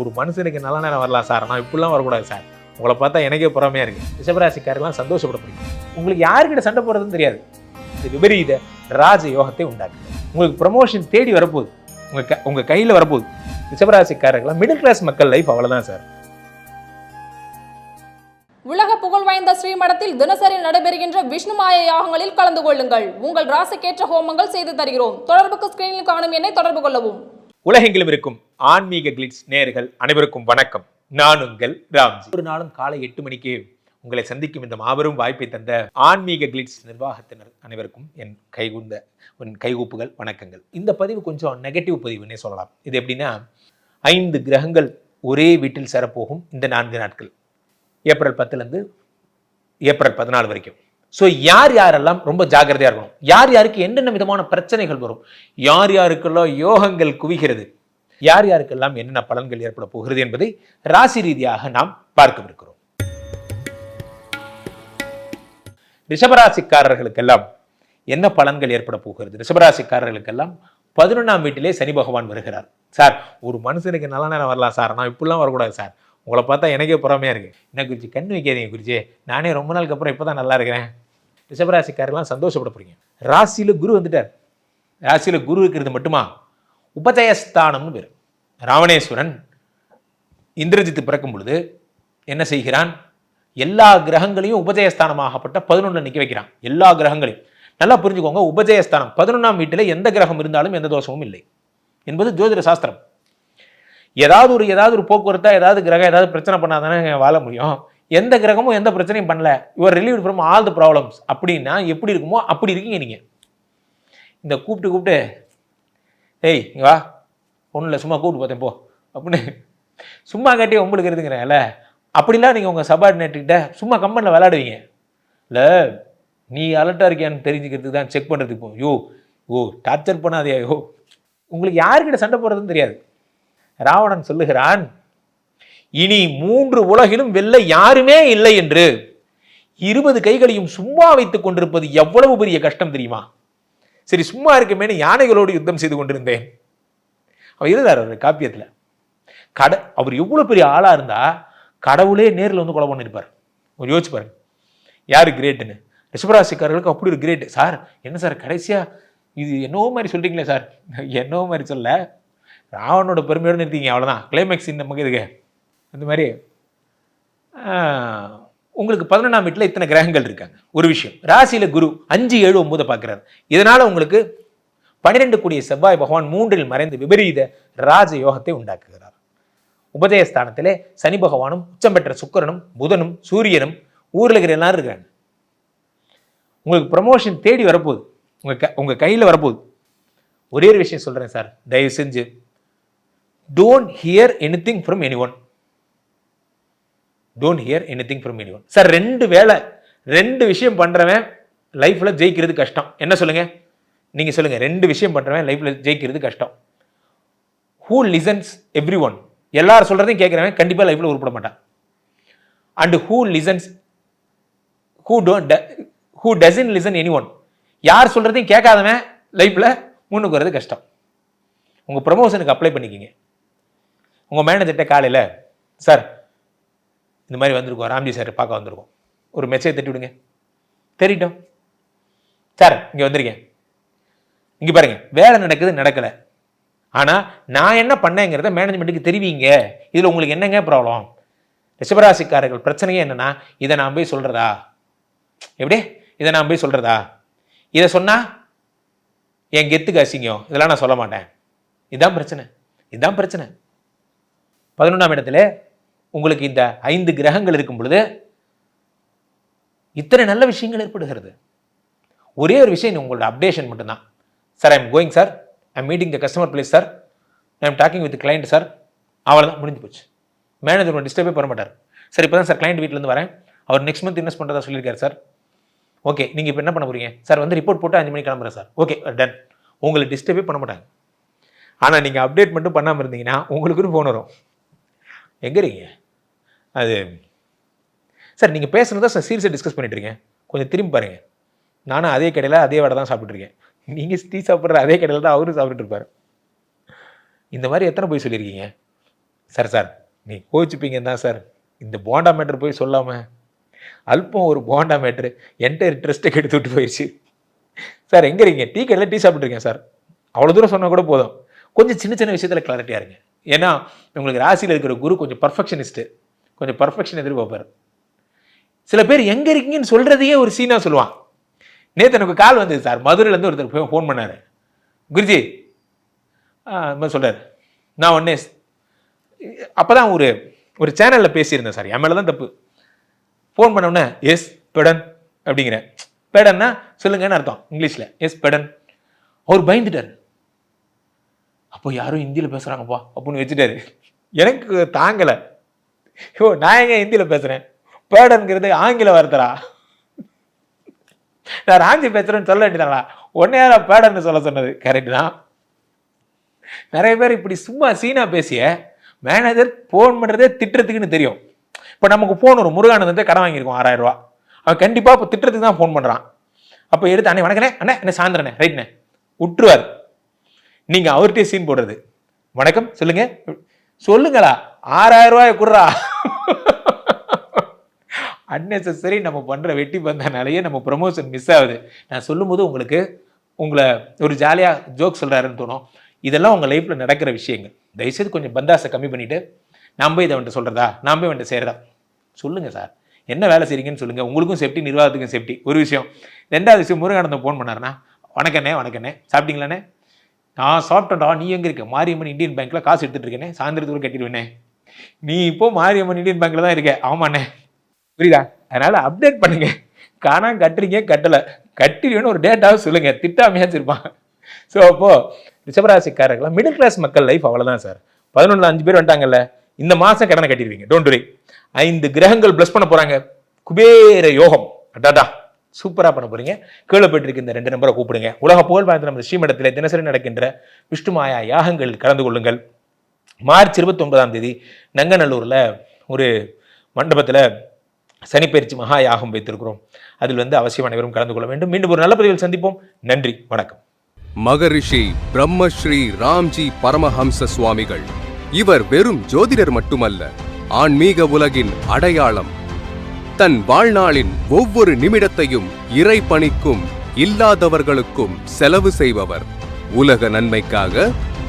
ஒரு மனுஷனுக்கு நல்ல நேரம் வரலாம் சார். நான் இப்படிலாம் வரக்கூடாது சார். உங்களை பார்த்தா எனக்கே பொறாமையா இருக்குது ரிஷபராசிக்காரெல்லாம் சந்தோஷப்பட முடியும் உங்களுக்கு யாருக்கிட்ட சண்டை போடுறதுன்னு தெரியாது. இது விபரீத ராஜ யோகத்தை உண்டாக்கு உங்களுக்கு ப்ரமோஷன் தேடி வரப்போகுது. உங்கள் க உங்கள் கையில் வரப்போகுது. ரிஷபராசிக்காரர்கள்லாம் மிடில் கிளாஸ் மக்கள் லைஃப் அவ்வளோதான் சார். உலக புகழ் வாய்ந்த ஸ்ரீமடத்தில் தினசரி நடைபெறுகின்ற விஷ்ணுமாய யாகங்களில் கலந்து கொள்ளுங்கள். உங்கள் ராசிக்கேற்ற ஹோமங்கள் செய்து தருகிறோம். தொடர்புக்கு ஸ்கிரீனில் காணும் என்னை தொடர்பு கொள்ளவும். உலகெங்கிலும் இருக்கும் ஆன்மீக கிளிட்ஸ் நேர்கள் அனைவருக்கும் வணக்கம். நான் உங்கள் ராம்ஜி. ஒரு நாளும் காலை எட்டு மணிக்கு உங்களை சந்திக்கும் இந்த மாபெரும் வாய்ப்பை தந்த ஆன்மீக கிளிட்ஸ் நிர்வாகத்தினர் அனைவருக்கும் என் கைகுந்த என் கைகூப்புகள் வணக்கங்கள். இந்த பதிவு கொஞ்சம் நெகட்டிவ் பதிவுன்னே சொல்லலாம். இது எப்படின்னா ஐந்து கிரகங்கள் ஒரே வீட்டில் சேரப்போகும் இந்த நான்கு நாட்கள். ஏப்ரல் பத்துலேருந்து ஏப்ரல் பதினாலு வரைக்கும். ஸோ யார் யாரெல்லாம் ரொம்ப ஜாக்கிரதையாக இருக்கணும்? யார் யாருக்கு என்னென்ன விதமான பிரச்சனைகள் வரும்? யார் யாருக்கெல்லாம் யோகங்கள் குவிகிறது? யார் யாருக்கெல்லாம் என்னென்ன பலன்கள் ஏற்பட போகிறது என்பதை ராசி ரீதியாக நாம் பார்க்கவிருக்கிறோம். ரிஷபராசிக்காரர்களுக்கெல்லாம் என்ன பலன்கள் ஏற்பட போகிறது? ரிஷபராசிக்காரர்களுக்கெல்லாம் பதினொன்றாம் வீட்டிலே சனி பகவான் வருகிறார். சார் ஒரு மனுஷனுக்கு நல்ல நேரம் வரலாம் சார். நான் இப்படிலாம் வரக்கூடாது சார். உங்களை பார்த்தா எனக்கே பொறாமையாக இருக்கு. என்ன குறிச்சி கண் வைக்காதீங்க குறிச்சி நானே ரொம்ப நாளுக்கு அப்புறம் இப்போ தான் நல்லா இருக்கிறேன். ரிஷபராசிக்காரெல்லாம் சந்தோஷப்பட போகிறீங்க ராசியில் குரு வந்துட்டார். ராசியில் குரு இருக்கிறது மட்டுமா? உபதயஸ்தானம்னு பேர். ராவணேஸ்வரன் இந்திரஜித்து பிறக்கும் பொழுது என்ன செய்கிறான்? எல்லா கிரகங்களையும் உபஜயஸ்தானமாகப்பட்ட பதினொன்று நிற்க வைக்கிறான். எல்லா கிரகங்களையும். நல்லா புரிஞ்சுக்கோங்க உபஜயஸ்தானம் பதினொன்றாம் வீட்டில் எந்த கிரகம் இருந்தாலும் எந்த தோஷமும் இல்லை. என்பது ஜோதிட சாஸ்திரம். ஏதாவது ஒரு ஏதாவது ஒரு போக்குவரத்தாக ஏதாவது கிரகம் ஏதாவது பிரச்சனை பண்ணாதானே வாழ முடியும். எந்த கிரகமும் எந்த பிரச்சனையும் பண்ணல. Your relieve from all the problems அப்படின்னா எப்படி இருக்குமோ அப்படி இருக்கீங்க நீங்கள் இந்த கூப்பிட்டு கூப்பிட்டு ஏய் இங்கே வா. ஒன்றும் இல்லை சும்மா கூப்பிட்டு பார்த்தேன் போ. அப்படின்னு சும்மா காட்டி உங்களுக்கு இருக்குங்கிறேன்ல அப்படிலாம் நீங்கள் உங்கள் சபார்டினேட்டுக்கிட்ட சும்மா கம்பெனியில் விளாடுவீங்க இல்லை நீ அலர்ட்டாக இருக்கியான்னு தெரிஞ்சுக்கிறதுக்கு தான் செக் பண்ணுறதுக்கு போ. யோ ஓ டார்ச்சர் பண்ணாதே யோ. உங்களுக்கு யாருக்கிட்ட சண்டை போடுறதுன்னு தெரியாது. ராவணன் சொல்லுகிறான் இனி மூன்று உலகிலும் வெல்ல யாருமே இல்லை என்று இருபது கைகளையும் சும்மா வைத்துக் கொண்டிருப்பது எவ்வளவு பெரிய கஷ்டம் தெரியுமா? சரி சும்மா இருக்கமேனு யானைகளோடு யுத்தம் செய்து கொண்டிருந்தேன். அவர் இருந்தார் அவர் காப்பியத்தில். கட அவர் எவ்வளோ பெரிய ஆளாக இருந்தா கடவுளே நேரில் வந்து கொலை பண்ணியிருப்பார் ஒரு யோசிச்சு பாருங்க. யார் கிரேட்டுன்னு? ரிஷபராசிக்காரர்களுக்கு அப்படி ஒரு கிரேட் சார் என்ன சார் கடைசியாக இது என்னவோ மாதிரி சொல்கிறீங்களே சார். என்னவோ மாதிரி சொல்ல. ராவணோட பெருமையோடு நிறுத்திங்க அவ்வளோதான் கிளைமேக்ஸ் நமக்கு இதுக்கு இந்த மாதிரி உங்களுக்கு பதினொன்றாம் வீட்டில் இத்தனை கிரகங்கள் இருக்காங்க. ஒரு விஷயம் ராசியில குரு அஞ்சு ஏழு ஒம்போதை பார்க்குறாரு. இதனால் உங்களுக்கு பன்னிரெண்டு கூடிய செவ்வாய் பகவான் மூன்றில் மறைந்து விபரீத ராஜ யோகத்தை உண்டாக்குகிறார். உபதயஸ்தானத்திலே சனி பகவானும் உச்சம் பெற்ற சுக்கரனும் புதனும் சூரியனும் ஊரில் இருக்கிற எல்லாரும் இருக்காங்க. உங்களுக்கு ப்ரமோஷன் தேடி வரப்போகுது. உங்கள் க உங்கள் கையில் வரப்போகுது. ஒரே ஒரு விஷயம் சொல்கிறேன் சார் தயவு செஞ்சு don't hear anything from anyone don't hear anything from anyone sir ரெண்டு வேலை ரெண்டு விஷயம் பண்ணுறவன் லைஃப்பில் ஜெயிக்கிறது கஷ்டம். என்ன சொல்லுங்கள் நீங்கள் சொல்லுங்கள் ரெண்டு விஷயம் பண்ணுறவன் லைஃப்பில் ஜெயிக்கிறது கஷ்டம். ஹூ லிசன்ஸ் எவ்ரி ஒன் எல்லாரும் சொல்கிறதையும் கேட்குறவன் கண்டிப்பாக லைஃப்பில் உருப்பட மாட்டான். And who listens who don't who doesn't listen anyone யார் சொல்கிறதையும் கேட்காதவன் லைஃப்பில் முன்னுக்கு வர்றது கஷ்டம். உங்கள் ப்ரமோஷனுக்கு அப்ளை பண்ணிக்கிங்க. உங்கள் மேனேஜர்கிட்ட காலையில் சார் இந்த மாதிரி வந்திருக்கோம். ராம்ஜி சார் பார்க்க வந்திருக்கோம். ஒரு மெசேஜ் தட்டி விடுங்க. தெரியட்டும். சார் இங்கே வந்திருக்கேன். இங்கே பாருங்க. வேலை நடக்குது நடக்கல. ஆனால் நான் என்ன பண்ணேங்கிறத மேனேஜ்மெண்ட்டுக்கு தெரிவிங்க. இதில் உங்களுக்கு என்னங்க ப்ராப்ளம் ரிஷபராசிக்காரர்கள் பிரச்சனையே என்னென்னா இதை நான் போய் சொல்கிறதா எப்படி? இதை நான் போய் சொல்கிறதா இதை சொன்னால் என் கெத்துக்கு அசிங்கம். இதெல்லாம் நான் சொல்ல மாட்டேன். இதுதான் பிரச்சனை. இதுதான் பிரச்சனை. பதினொன்றாம் இடத்துல உங்களுக்கு இந்த ஐந்து கிரகங்கள் இருக்கும் பொழுது இத்தனை நல்ல விஷயங்கள் ஏற்படுகிறது. ஒரே ஒரு விஷயம் உங்களோட அப்டேஷன் மட்டும்தான். Sir I'm going sir I'm meeting the customer place sir I'm talking with client sir அவ்வளோதான் முடிஞ்சு போச்சு. மேனேஜர் ஒன்று டிஸ்டர்பே பண்ண மாட்டார். சார் இப்போ தான் சார் கிளைண்ட் வீட்டிலேருந்து வரேன். அவர் நெக்ஸ்ட் மந்த் இன்வெஸ்ட் பண்ணுறதா சொல்லியிருக்காரு சார் ஓகே நீங்கள் இப்போ என்ன பண்ண போகிறீங்க சார் வந்து ரிப்போர்ட் போட்டு அஞ்சு மணிக்கு கிளம்புறேன் சார் ஓகே டன் உங்களை டிஸ்டர்பே பண்ண மாட்டாங்க. ஆனால் நீங்கள் அப்டேட் மட்டும் பண்ணாமல் இருந்தீங்கன்னா உங்களுக்குன்னு ஃபோன் வரும். எங்கே இருக்கீங்க? அது சார் நீங்கள் பேசுனதை சார் சீரியஸாக டிஸ்கஸ் பண்ணிட்டுருக்கேன் கொஞ்சம் திரும்பி பாருங்கள் நானும் அதே கடையில் அதே வடை தான் சாப்பிட்டுருக்கேன் நீங்கள் டீ சாப்பிட்ற அதே கடையில் தான் அவரும் சாப்பிட்டுட்டு இந்த மாதிரி எத்தனை போய் சொல்லியிருக்கீங்க? சார் சார் நீ கோச்சிப்பீங்க தான் சார். இந்த போண்டா மேட்ரு போய் சொல்லாமல் அல்பம் ஒரு போண்டா மேட்ரு என்டையர் ட்ரெஸ்ட்டை கெடுத்து விட்டு போயிடுச்சு சார் எங்கே இருக்கீங்க? டீ கடையில் டீ சாப்பிட்ருக்கேன் சார். அவ்வளோ தூரம் சொன்னால் கூட போதும். கொஞ்சம் சின்ன சின்ன விஷயத்தில் கிளாரிட்டியாக இருங்க. ஏன்னா உங்களுக்கு ராசியில் இருக்கிற குரு கொஞ்சம் பர்ஃபெக்ஷனிஸ்ட்டு கொஞ்சம் பர்ஃபெக்ஷன் எதிர்பார்ப்பார். சில பேர் எங்கே இருக்கீங்கன்னு சொல்கிறதையே ஒரு சீனாக சொல்லுவான் நேற்று எனக்கு கால் வந்தது சார் மதுரையிலேருந்து ஒருத்தர் ஃபோன் பண்ணார். குருஜி சொல்கிறார் நான் ஒன்னே அப்போ தான் ஒரு ஒரு சேனலில் பேசியிருந்தேன் சார் என் மேலே தான் தப்பு. ஃபோன் பண்ண உடனே எஸ் பெடன் அப்படிங்கிறேன். பெடன்னா சொல்லுங்கன்னு அர்த்தம் இங்கிலீஷில். எஸ் பெடன் அவர் பயந்துட்டார். அப்போ யாரும் ஹிந்தியில் பேசுகிறாங்கப்பா அப்படின்னு வச்சுட்டாரு. எனக்கு தாங்கலை. ஓ நான் எங்க ஹிந்தியில் பேசுகிறேன் பேடன்கிறது ஆங்கில வார்த்தைடா. நான் ராஞ்சி பேசுகிறேன்னு சொல்ல வேண்டியதாங்களா ஒன்னே யாரா பேடன்னு சொல்ல சொன்னது. கரெக்ட் தான். நிறைய பேர் இப்படி சும்மா சீனா பேசிய மேனேஜர் ஃபோன் பண்ணுறதே திட்டுறதுக்குன்னு தெரியும். இப்போ நமக்கு ஃபோன் ஒரு முருகானந்தே கடன் வாங்கியிருக்கோம் ஆறாயிரம் ரூபா. அவன் கண்டிப்பாக இப்போ திட்டுறதுக்கு தான் ஃபோன் பண்ணுறான் அப்போ எடுத்து அண்ணே வணக்கண்ணே அண்ணே என்ன சாயந்தரண்ணே ரைட்ண்ணே விட்டுருவார். நீங்கள் அவர்கிட்டயே சீன் போடுறது. வணக்கம் சொல்லுங்கள் சொல்லுங்களா ஆறாயிரம் ரூபாய் குடுறா. அன்னெசரி நம்ம பண்ணுற வெட்டி பந்தனாலேயே நம்ம ப்ரமோஷன் மிஸ் ஆகுது. நான் சொல்லும்போது உங்களுக்கு உங்களை ஒரு ஜாலியாக ஜோக் சொல்கிறாருன்னு தோணும். இதெல்லாம் உங்கள் லைஃப்பில் நடக்கிற விஷயங்கள். தயவுசெய்து கொஞ்சம் பந்தாசை கம்மி பண்ணிவிட்டு நான் போய் இதை வந்துட்டு சொல்கிறதா நான் போய் வந்துட்டு செய்கிறதா சொல்லுங்கள் சார் என்ன வேலை செய்கிறீங்கன்னு சொல்லுங்கள் உங்களுக்கும் சேஃப்டி நிர்வாகத்துக்கும் சேஃப்டி ஒரு விஷயம். ரெண்டாவது விஷயம் முருகானந்தம் ஃபோன் பண்ணாருன்னா வணக்கண்ணே வணக்கண்ணே. சாப்பிட்டீங்களாண்ணே? நான் சாப்பிட்டேன்டா. நீ எங்கே இருக்க? மாரியம்மன் இந்தியன் பேங்க்கில் காசு எடுத்துகிட்டு இருக்கேனே. சாயந்தரத்துக்குள்ள கட்டிடுவேனே. நீ இப்போ மாரியம்மன் இந்தியன் பேங்க்ல தான் இருக்க. ஆமாண்ணே. புரியுதா? அதனால அப்டேட் பண்ணுங்க. காணா கட்டுறீங்க கட்டலை. கட்டிடுவேன்னு ஒரு டேட்டாவும் சொல்லுங்க. திட்டாமையாச்சும் இருப்பான் ஸோ அப்போ ரிஷபராசிக்காரர்களாம் மிடில் கிளாஸ் மக்கள் லைஃப் அவ்வளோதான் சார். பதினொன்றில் அஞ்சு பேர் வந்துட்டாங்கல்ல இந்த மாதம் கடனை கட்டிடுவீங்க. டோன்ட் வரி ஐந்து கிரகங்கள் ப்ளஸ் பண்ண போகிறாங்க குபேர யோகம். அடாடா. சூப்பராக பண்ண போறீங்க. கீழே போயிட்டு இந்த ரெண்டு நம்பரை கூப்பிடுங்க. உலக புகழ் வாய்ந்த நம்ம ஸ்ரீமடத்தில் தினசரி நடக்கின்ற விஷ்ணுமாயா யாகங்களில் கலந்து கொள்ளுங்கள். மார்ச் இருபத்தி ஒன்பதாம் தேதி நங்கநல்லூரில் ஒரு மண்டபத்தில் சனிப்பயிற்சி மகா யாகம் வைத்திருக்கிறோம். அதில் வந்து அவசியம் அனைவரும் கலந்து கொள்ள வேண்டும். மீண்டும் ஒரு நல்ல பதிவில் சந்திப்போம். நன்றி வணக்கம். மகரிஷி பிரம்மஸ்ரீ ராம்ஜி பரமஹம்ச சுவாமிகள். இவர் வெறும் ஜோதிடர் மட்டுமல்ல ஆன்மீக உலகின் அடையாளம். தன் வாழ்நாளின் ஒவ்வொரு நிமிடத்தையும் இறை பணிக்கும் இல்லாதவர்களுக்கும் செலவு செய்பவர். உலக நன்மைக்காக